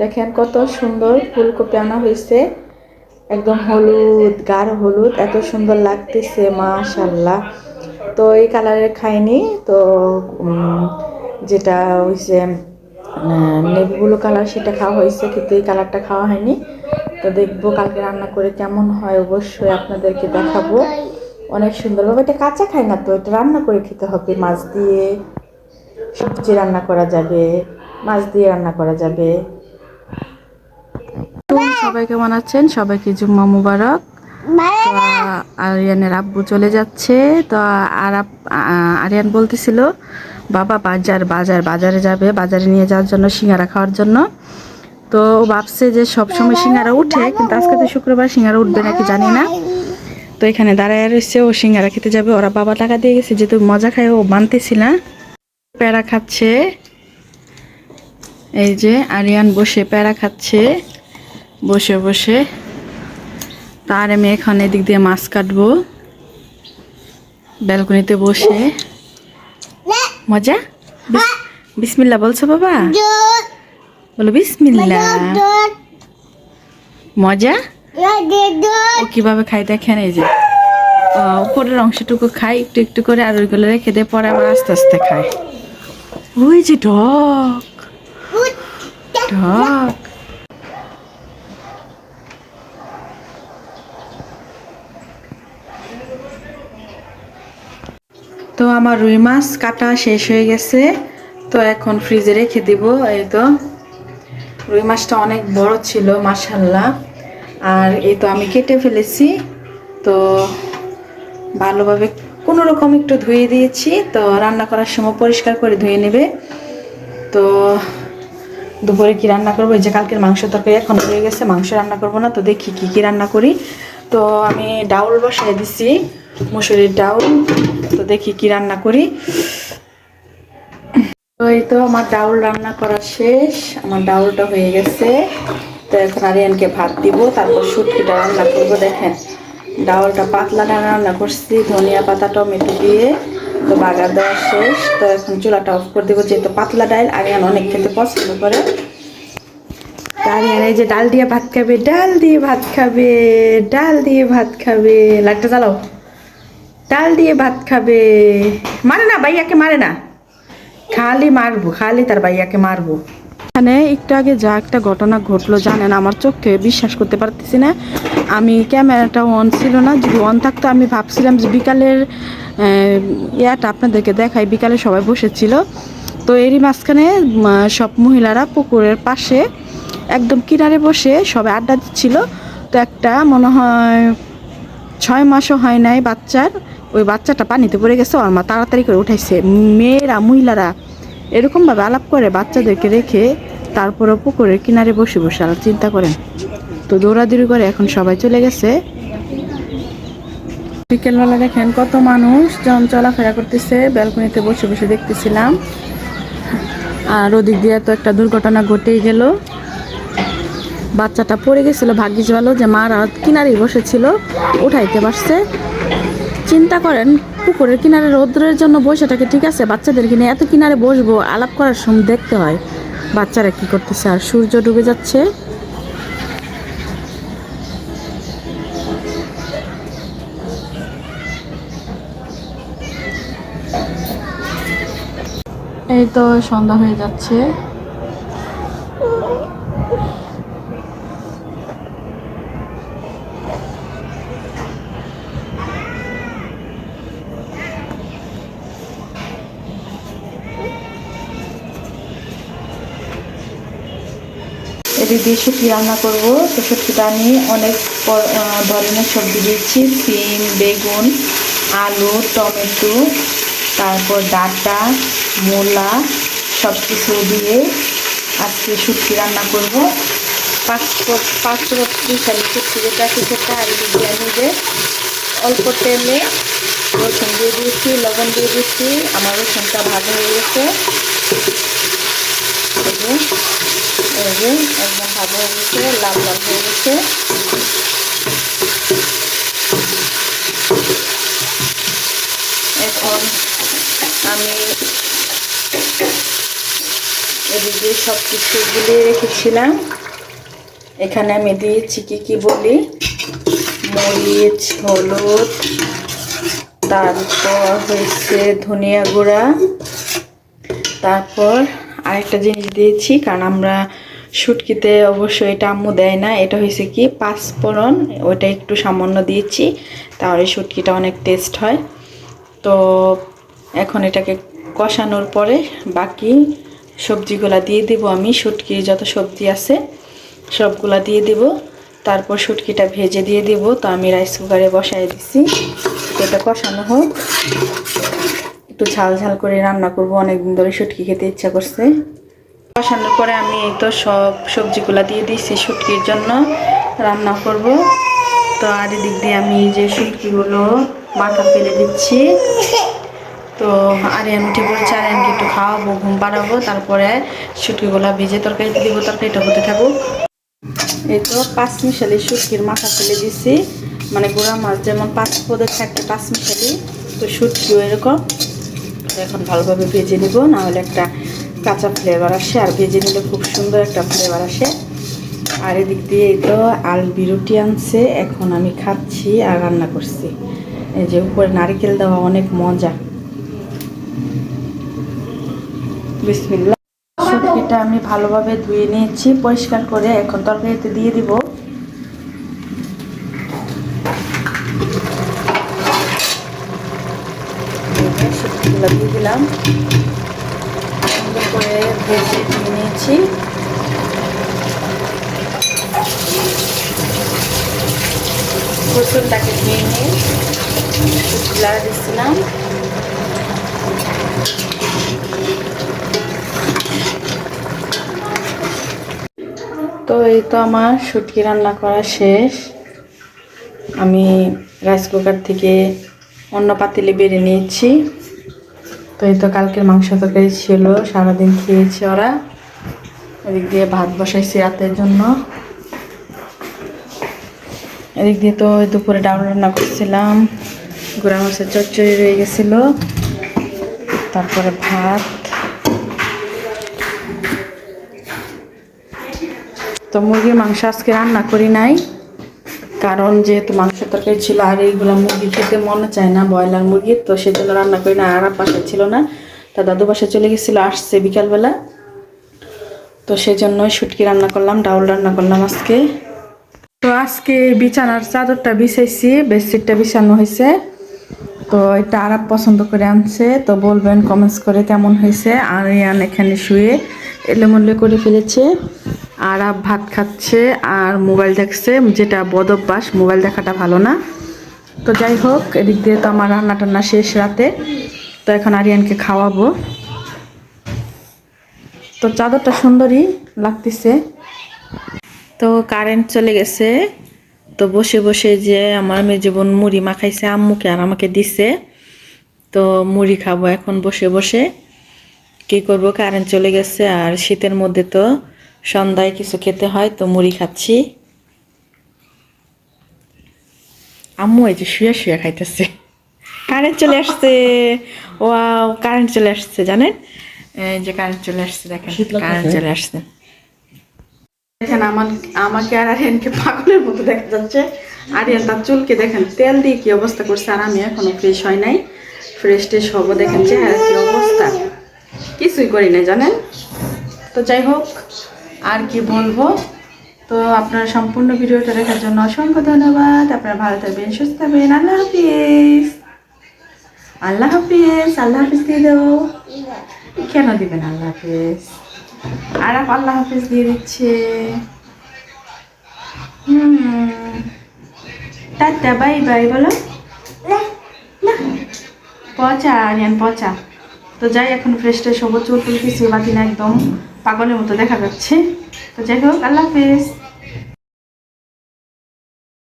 দেখেন কত সুন্দর ফুলকপি আনা হয়েছে। একদম হলুদ, গাঢ় হলুদ, এত সুন্দর লাগতেছে মাশাল্লাহ তো এই কালারের খাইনি, তো যেটা হয়েছে নেবুগুলো কালার সেটা খাওয়া হয়েছে, কিন্তু এই কালারটা খাওয়া হয়নি। তো দেখব কালকে রান্না করে কেমন হয়, অবশ্যই আপনাদেরকে দেখাবো। অনেক সুন্দর বাবা, এটা কাঁচা খাই না তো? এটা রান্না করে খেতে হবে, মাছ দিয়ে সবজি রান্না করা যাবে, মাছ দিয়ে রান্না করা যাবে। সবাই কেমন আছেন সবাইকে জুম্মা মুবারক। আরিয়ানের আব্বু চলে যাচ্ছে। তো আর আরিয়ান বলতেছিল বাবা বাজার বাজার বাজারে যাবে। বাজারে নিয়ে যাওয়ার জন্য সিঙ্গারা খাওয়ার জন্য। তো ও ভাবছে যে সবসময় সিঙ্গারা উঠে কিন্তু আজকে তো শুক্রবার সিঙ্গারা উঠবে নাকি জানি না। তো এখানে দাঁড়ায় রয়েছে ও সিঙ্গারা খেতে যাবে। ওরা বাবা টাকা দিয়ে গেছে যেহেতু মজা খায় ও মানতেছি না। প্যারা খাচ্ছে। এই যে আরিয়ান বসে প্যারা খাচ্ছে। বসে বসে। তার আমি এখন এদিক দিয়ে মাছ কাটবো। ব্যালকনিতে বসে। মজা? বিস- বিসমিল্লা বলছো বাবা? বলো বিসমিল্লা। মজা? ও কীভাবে খাই দেখেন এই যে। উপরের অংশটুকু খাই একটু একটু করে আর ওইগুলো রেখে দিয়ে পরে আবার আস্তে আস্তে খায়। ওই যে ঢক। ঢক। আমার রুই মাছ কাটা শেষ হয়ে গেছে। তো এখন ফ্রিজে রেখে দিব, এই তো। রুই মাছটা অনেক বড় ছিল মাশাল্লাহ আর এই তো আমি কেটে ফেলেছি। তো ভালোভাবে কোনো রকম একটু ধুয়ে দিয়েছি। তো রান্না করার সময় পরিষ্কার করে ধুয়ে নেবে। তো দুপুরে কি রান্না করব? এই যে কালকের মাংস তরকারি এখন হয়ে গেছে, মাংস রান্না করব না, তো দেখি কি কি রান্না করি। তো আমি ডাউল বসাই দিছি। মুসুরির ডাউল তো দেখি কি রান্না করি। তো তো আমার ডাউল রান্না করা শেষ। আমার ডাউলটা হয়ে গেছে। তো এখন আরিয়ানকে ভাত দিব, তারপর শুটকিটা রান্না করব, দেখেন। ডাউলটা পাতলা ডাল রান্না করছি, ধনিয়া পাতা, টমেটো দিয়ে। তো বাগার দেওয়া শেষ। তো এখন চুলাটা অফ করে দেবো, যেহেতু পাতলা ডাল, আরিয়ান অনেক খেতে পছন্দ করে। আরিয়ান, এই যে ডাল দিয়ে ভাত খাবে, ডাল দিয়ে ভাত খাবে, ডাল দিয়ে ভাত খাবে। লাইটটা জ্বালাও। ডাল দিয়ে ভাত খাবে। মারে না, ভাইয়াকে মারে না। খালি মারবো, খালি তার ভাইয়াকে মারবো। এখানে একটু আগে যা একটা ঘটনা ঘটলো, জানেন, আমার চোখে বিশ্বাস করতে পারতেছি না। আমি ক্যামেরাটা অন ছিল না, যদি অন থাকতো আমি ভাবছিলাম যে বিকালের ইয়াটা আপনাদেরকে দেখাই, বিকালে সবাই বসেছিল। তো এরই মাঝখানে সব মহিলারা পুকুরের পাশে, একদম কিনারে বসে সবাই আড্ডা দিচ্ছিল। তো একটা মনে হয় ছয় মাসও হয় নাই বাচ্চার ওই বাচ্চাটা পানিতে পড়ে গেছে, ওর মা তাড়াতাড়ি করে উঠাইছে। মেয়েরা, মহিলারা এরকমভাবে আলাপ করে, বাচ্চাদেরকে রেখে তারপরে পুকুরের কিনারে বসে বসে আলাপ চিন্তা করেন। তো দৌড়াদৌড়ি করে এখন সবাই চলে গেছে। বিকেলবেলা দেখেন কত মানুষ জন চলাফেরা করতেছে, ব্যালকনিতে বসে বসে দেখতেছিলাম। আর ওদিক দিয়ে তো একটা দুর্ঘটনা ঘটেই গেল। বাচ্চাটা পড়ে গেছিল, ভাগ্যিস ভালো যে মারা কিনারেই বসেছিল, উঠাইতে পারছে। চিন্তা করেন, পুকুরের কিনারে রৌদ্রের জন্য বসে থাকে, ঠিক আছে? বাচ্চাদেরকে নিয়ে এত কিনারে বসবো, আলাপ করার সময় দেখতে হয়। বাচ্চারা কি করতেছে? আর সূর্য ডুবে যাচ্ছে। এই তো সন্ধ্যা হয়ে যাচ্ছে। এটি দিয়ে শুটকি রান্না করব। তো শুটকিটা আমি অনেক ধরনের সবজি দিয়েছি। সিম, বেগুন, আলু, টমেটো, তারপর ডাটা, মূলা সব কিছু দিয়ে আজকে শুটকি রান্না করব। পাঁচ পাঁচ বিশালি শুটকি যেটা আর এদিকে আমি যে অল্প তেলে রসুন দিয়ে দিয়েছি, লবণ দিয়ে দিয়েছি। আমার রসুনটা ভালো হয়ে গেছে। এই যে একদম ভাজা হয়ে গেছে লাল লাল হয়ে গেছে। এখন আমি ফ্রিজে সব কিছু গুলিয়ে রেখেছিলাম। এখানে আমি দিয়েছি কি কি বলি? মরিচ, হলুদ, তারপর হয়েছে ধনিয়া গুঁড়া। তারপর আরেকটা জিনিস দিয়েছি, কারণ আমরা শুটকিতে অবশ্যই এটা আম্মু দেয় না। এটা হয়েছে কি পাঁচফোড়ন ওইটা একটু সামান্য দিয়েছি, তাহলে শুটকিটা অনেক টেস্ট হয়। তো এখন এটাকে কষানোর পরে বাকি সবজিগুলা দিয়ে দিব আমি শুটকির যত সবজি আছে, সবগুলা দিয়ে দিব। তারপর শুটকিটা ভেজে দিয়ে দিব, তো আমি রাইস কুকারে বসাই তো এটা কষানো হোক। একটু ঝাল ঝাল করে রান্না করব, অনেকদিন ধরে শুটকি খেতে ইচ্ছা করছে। বসানোর পরে আমি এই তো সব সবজিগুলা দিয়ে দিয়েছি শুটকির জন্য, রান্না করব। তো আর এদিক দিয়ে আমি যে শুটকিগুলো মাথা ফেলে দিচ্ছি। তো আরিয়ান উঠে পড়েছে আরিয়ানকে একটু খাওয়াবো, ঘুম পাড়াবো, তারপরে শুটকিগুলা ভিজে তরকারিতে দিব তরকারিটা হতে থাকুক। এই তো পাঁচ মিশালি শুটকির মাথা ফেলে দিছি মানে গোড়া মাছ যেমন পাঁচ পদের থাকে পাঁচ মিশালি তো শুটকিও এরকম। এখন ভালোভাবে ভেজে নিব, নাহলে একটা কাঁচা ফ্লেভার আসে, আর ভেজে নিলে খুব সুন্দর একটা ফ্লেভার আসে। আর এদিক দিয়ে এই তো আল বিরুটি আনছে, এখন আমি খাচ্ছি আর রান্না করছি। এই যে উপরে নারকেল দেওয়া অনেক মজা। বিসমিল্লা শুটকিটা আমি ভালোভাবে ধুয়ে নিয়েছি, পরিষ্কার করে এখন তরকারিতে দিয়ে দিব। দিয়ে দিলাম। করে ভেজে ধুয়ে নিয়েছি। রসুনটাকে ধুয়ে নিয়ে শুটকিলা দিচ্ছিলাম তো এই তো আমার শুটকি রান্না করা শেষ। আমি রাইস কুকার থেকে অন্য পাতিলে বেড়ে নিয়েছি। তো এই তো কালকের মাংস তরকারি ছিল, সারাদিন খেয়েছি ওরা। এদিক দিয়ে ভাত বসাইছি রাতের জন্য। এদিক দিয়ে তো দুপুরে ডাউল রান্না করছিলাম, গুঁড়া মাছের চচ্চড়ি রয়ে গেছিল, তারপরে ভাত। তো মুরগির মাংস আজকে রান্না করি নাই। কারণ যেহেতু মাংস তরকারি ছিল আর এইগুলো মুরগি খেতে মনে চায় না, ব্রয়লার মুরগি, তো সেজন্য রান্না করি না। আর বাসায় ছিল না, তা দাদু বাসা চলে গেছিল, আসছে বিকালবেলা। তো সেজন্যই শুটকি রান্না করলাম, ডাউল রান্না করলাম আজকে। তো আজকে বিছানার চাদরটা বিছাইছি, বেডশিটটা বিছানো হয়েছে। তো এটা আরাপ পছন্দ করে আনছে, তো বলবেন কমেন্টস করে কেমন হয়েছে। আর এখানে শুয়ে এলোমেলো করে ফেলেছে। আরাপ ভাত খাচ্ছে আর মোবাইল দেখছে, যেটা বদ অভ্যাস, মোবাইল দেখাটা ভালো না। তো যাই হোক, এদিক দিয়ে তো আমার রান্না টান্না শেষ রাতে। তো এখন আরিয়ানকে খাওয়াবো। তো চাদরটা সুন্দরই লাগতেছে। তো কারেন্ট চলে গেছে। তো বসে বসে যে আমার মেয়ে বোন মুড়ি মাখাইছে আম্মুকে আর আমাকে দিছে। তো মুড়ি খাব এখন বসে বসে। কি করব? কারেন্ট চলে গেছে আর শীতের মধ্যে তো সন্ধ্যায় কিছু খেতে হয় তো মুড়ি খাচ্ছি। আম্মু এই যে শুয়ে শুয়ে খাইতেছে। কারেন্ট চলে আসছে। ওয়াও কারেন্ট চলে আসছে জানেন? এই যে কারেন্ট চলে আসছে দেখেন কারেন্ট চলে আসছে। দেখেন আমার আমাকে আর আরিয়ানকে পাগলের মতো দেখা যাচ্ছে। আরিয়ান তার চুলকে দেখেন তেল দিয়ে কি অবস্থা করছে আর আমি এখনও ফ্রেশ হয় নাই। ফ্রেশ টেশ হব দেখেন চেহারা কি অবস্থা। কিছুই করি না জানেন? তো যাই হোক আর কি বলব? তো আপনার সম্পূর্ণ ভিডিওটা দেখার জন্য অসংখ্য ধন্যবাদ। আপনারা ভালো থাকবেন, সুস্থ থাকবেন। আল্লাহ হাফিজ। আল্লাহ হাফিজ আল্লাহ হাফিজ দিয়ে দেবো। কেন দিবেন আল্লাহ হাফিজ? আর আল্লাহ হাফিজ দিয়ে দিচ্ছে। হুম। টাটা, বাই বাই, বলো। পচা আরিয়ান পচা। তো যাই, এখন ফ্রেশ ট্রেশ হব। চুল টুল কিছু বাকি না একদম। পাগলের মতো দেখা যাচ্ছে। তো যাই হোক আল্লাহ হাফিজ।